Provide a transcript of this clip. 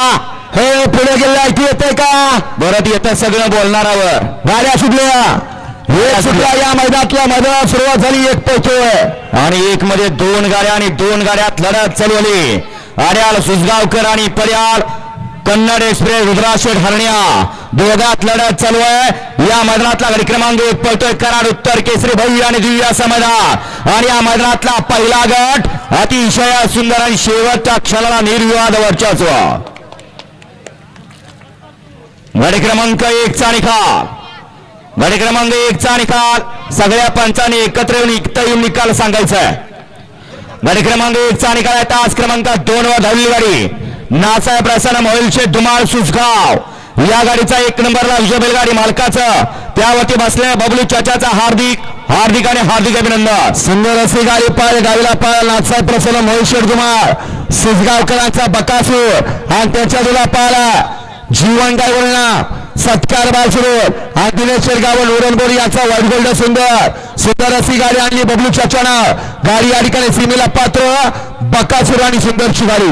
हे पुढे गेले ऐकू येते का? परत येतं सगळं बोलणारावर. गाड्या सुटल्या. एक सुटला या मैदानातल्या मैदानात सुरुवात झाली एक पैकी आणि एक मध्ये दोन गाड्या आणि दोन गाड्यात लढत चालवली आड्याल सुसगावकर आणि पर्याल कन्नड एक्सप्रेस रुद्राशेठ हरण्या. दोघात लढत चालू आहे. या मैदानातला गाडी क्रमांक एक पळतोय कराड उत्तर केसरी भव्य आणि दिव्य असं मैदान. आणि या मैदानातला पहिला गट अतिशय सुंदर आणि शेवटच्या क्षणाला निर्विवाद वर्चस्व गडी क्रमांक एकचा निकाल गडी क्रमांक एक चा निकाल सगळ्या पंचांनी एकत्र येऊन इकता येऊन निकाल सांगायचा आहे. क्रमांक एक चा निकाल आहे तास क्रमांक दोन वर धावली गाडी नासाहेब प्रसन्न मोहिलचे धुमाळ सुसगाव या गाडीचा एक नंबरला विजय बैलगाडी मालकाचं. त्यावरती बसल्या बबलू चाचाचा हार्दिक हार्दिक आणि हार्दिक अभिनंदन. सुंदर असे गाडी पाळ गाडीला पाळ नाथसाहेब प्रसन्न मोहिशेठ कुमार सुसगावकरांचा बकासूर. आणि त्याच्या तुला पाळा जीवन काय बोलना सत्कार बाल सुरू आणि दिनेश शेरगाव उरणबोरी यांचा व्हाईट गोल्ड सुंदर. सुंदर अशी गाडी आणली बबलू चाचानं गाडी या ठिकाणी सीमेला पात्र. बकासुर आणि सुंदरची गाडी.